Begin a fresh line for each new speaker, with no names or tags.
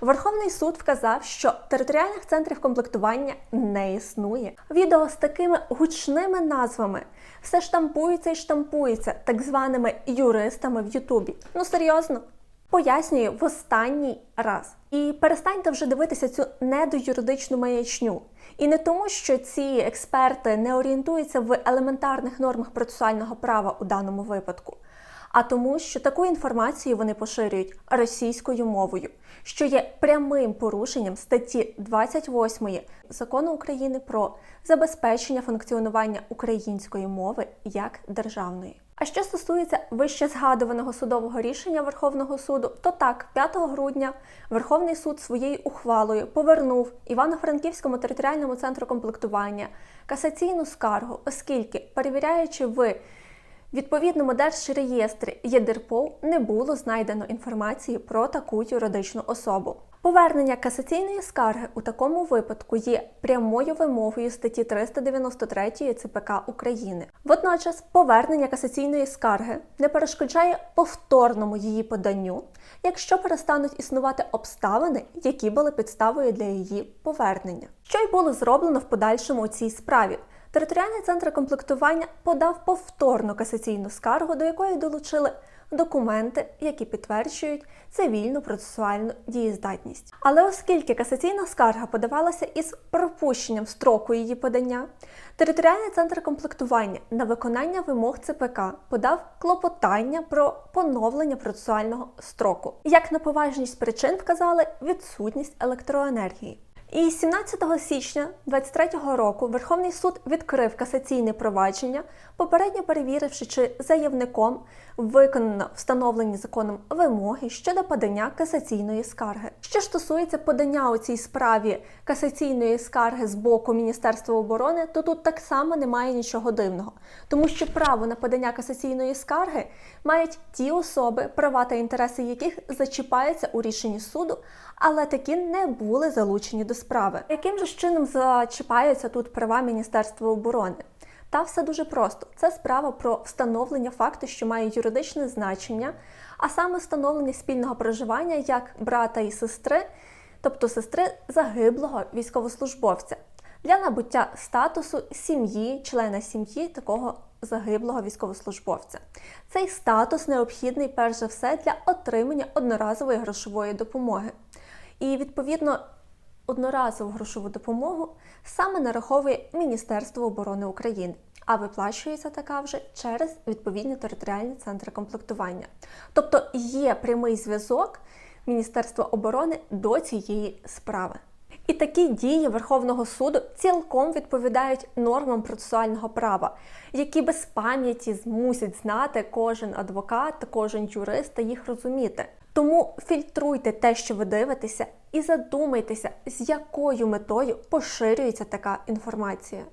Верховний суд вказав, що територіальних центрів комплектування не існує. Відео з такими гучними назвами все штампується і штампується так званими юристами в Ютубі. Ну серйозно. Пояснюю в останній раз. І перестаньте вже дивитися цю недоюридичну маячню. І не тому, що ці експерти не орієнтуються в елементарних нормах процесуального права у даному випадку, а тому, що таку інформацію вони поширюють російською мовою, що є прямим порушенням статті 28 закону України про забезпечення функціонування української мови як державної. А що стосується вище згадуваного судового рішення Верховного суду, то так, 5 грудня Верховний суд своєю ухвалою повернув Івано-Франківському територіальному центру комплектування касаційну скаргу, оскільки, перевіряючи в відповідному держреєстрі ЄДРПОВ, не було знайдено інформації про таку юридичну особу. Повернення касаційної скарги у такому випадку є прямою вимогою статті 393 ЦПК України. Водночас, повернення касаційної скарги не перешкоджає повторному її поданню, якщо перестануть існувати обставини, які були підставою для її повернення. Що й було зроблено в подальшому у цій справі. Територіальний центр комплектування подав повторну касаційну скаргу, до якої долучили документи, які підтверджують цивільну процесуальну дієздатність. Але оскільки касаційна скарга подавалася із пропущенням строку її подання, територіальний центр комплектування на виконання вимог ЦПК подав клопотання про поновлення процесуального строку. Як на поважність причин вказали відсутність електроенергії. І 17 січня 2023 року Верховний суд відкрив касаційне провадження, попередньо перевіривши, чи заявником виконано встановлені законом вимоги щодо подання касаційної скарги. Що стосується подання у цій справі касаційної скарги з боку Міністерства оборони, то тут так само немає нічого дивного, тому що право на подання касаційної скарги мають ті особи, права та інтереси яких зачіпаються у рішенні суду, але такі не були залучені до справи. Яким же чином зачіпаються тут права Міністерства оборони? Та все дуже просто. Це справа про встановлення факту, що мають юридичне значення, а саме встановлення спільного проживання як брата і сестри, тобто сестри загиблого військовослужбовця, для набуття статусу сім'ї, члена сім'ї такого загиблого військовослужбовця. Цей статус необхідний перш за все для отримання одноразової грошової допомоги. І відповідно одноразову грошову допомогу саме нараховує Міністерство оборони України, а виплачується така вже через відповідні територіальні центри комплектування. Тобто є прямий зв'язок Міністерства оборони до цієї справи. І такі дії Верховного суду цілком відповідають нормам процесуального права, які без пам'яті змусять знати кожен адвокат кожен юрист та їх розуміти. Тому фільтруйте те, що ви дивитеся, і задумайтеся, з якою метою поширюється така інформація.